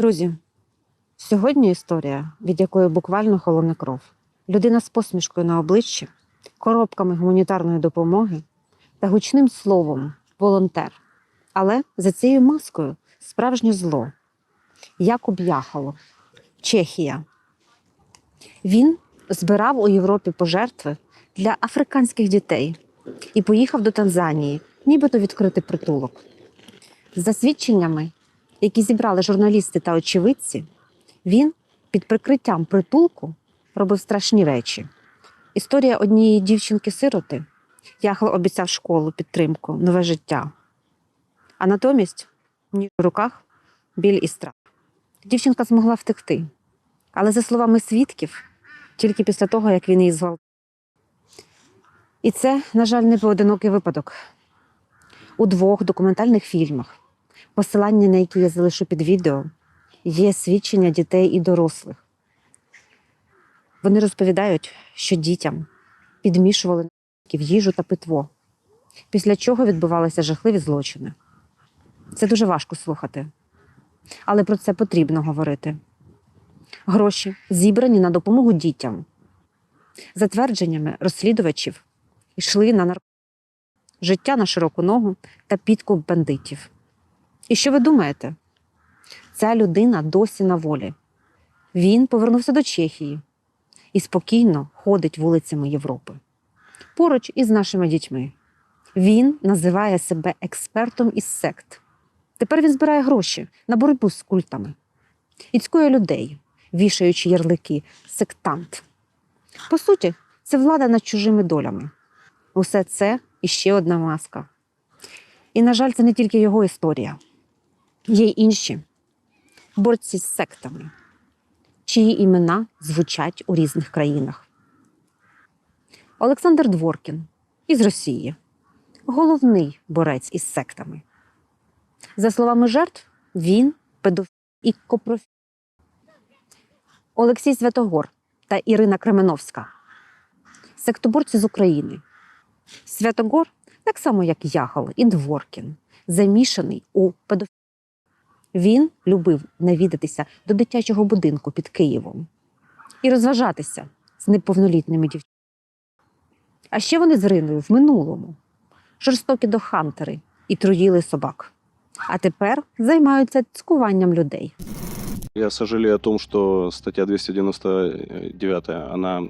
Друзі, сьогодні історія, від якої буквально холоне кров. Людина з посмішкою на обличчі, коробками гуманітарної допомоги та гучним словом волонтер. Але за цією маскою справжнє зло. Якуб Яхало, Чехія. Він збирав у Європі пожертви для африканських дітей і поїхав до Танзанії, нібито відкрити притулок. За свідченнями, які зібрали журналісти та очевидці, він під прикриттям притулку робив страшні речі. Історія однієї дівчинки-сироти. Яхло обіцяв школу, підтримку, нове життя. А натомість в руках біль і страх. Дівчинка змогла втекти. Але, за словами свідків, тільки після того, як він її зґвалтував. І це, на жаль, не поодинокий випадок. У двох документальних фільмах, посилання на які я залишу під відео, є свідчення дітей і дорослих. Вони розповідають, що дітям підмішували в їжу та питво, після чого відбувалися жахливі злочини. Це дуже важко слухати, але про це потрібно говорити. Гроші зібрані на допомогу дітям. За твердженнями розслідувачів йшли на нарк... життя на широку ногу та підкуп бандитів. І що ви думаєте? Ця людина досі на волі. Він повернувся до Чехії і спокійно ходить вулицями Європи поруч із нашими дітьми. Він називає себе експертом із сект. Тепер він збирає гроші на боротьбу з культами і цькує людей, вішаючи ярлики сектант. По суті, це влада над чужими долями. Усе це іще одна маска. І, на жаль, це не тільки його історія. Є й інші борці з сектами, чиї імена звучать у різних країнах. Олександр Дворкін із Росії, головний борець із сектами. За словами жертв, він педофіл і копрофіл. Олексій Святогор та Ірина Кременовська сектоборці з України. Святогор, так само як Яхал і Дворкін, замішаний у педофілії. Він любив навідатися до дитячого будинку під Києвом і розважатися з неповнолітніми дівчатами. А ще вони з Риною в минулому жорстокі дохантери і труїли собак. А тепер займаються цькуванням людей. Я сожалею о том, что статья 299, она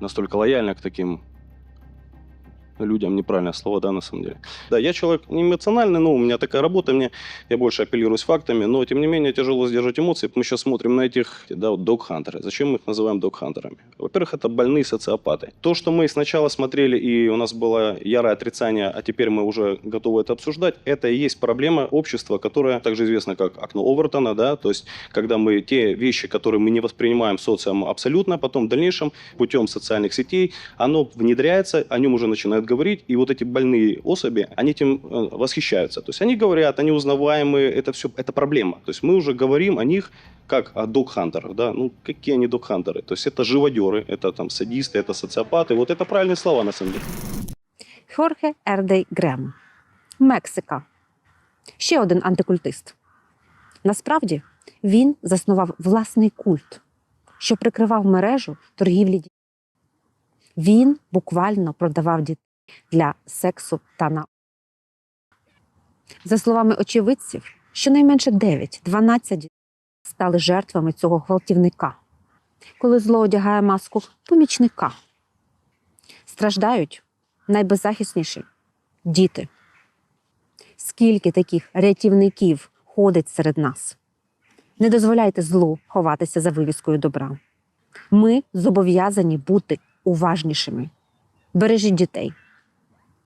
настолько лояльна к таким людям, неправильное слово, да, на самом деле. Да, я человек не эмоциональный, но у меня такая работа, мне, я больше апеллирую с фактами, но, тем не менее, тяжело сдержать эмоции. Мы сейчас смотрим на этих, да, вот, док-хантеры. Зачем мы их называем док-хантерами? Во-первых, это больные социопаты. То, что мы сначала смотрели, и у нас было ярое отрицание, а теперь мы уже готовы это обсуждать, это и есть проблема общества, которая также известна как окно Овертона, да, то есть, когда мы те вещи, которые мы не воспринимаем социумом абсолютно, потом в дальнейшем путем социальных сетей, оно внедряется, о нем уже начинают говорить, и вот эти больные особи, они этим э, восхищаются. То есть они говорят, они узнаваемые, это все, это проблема. То есть мы уже говорим о них как о док-хантерах, да, ну какие они док-хантеры? То есть это живодеры, это там садисты, это социопаты, вот это правильные слова на самом деле. Хорхе Ердей Грем, Мексика. Ще один антикультист. Насправді він заснував власний культ, що прикривав мережу торгівлі дітьми. Він буквально продавав дітей для сексу та на. За словами очевидців, щонайменше 9-12 дітей стали жертвами цього гвалтівника, коли зло одягає маску помічника. Страждають найбеззахисніші діти. Скільки таких рятівників ходить серед нас? Не дозволяйте злу ховатися за вивіскою добра. Ми зобов'язані бути уважнішими. Бережіть дітей,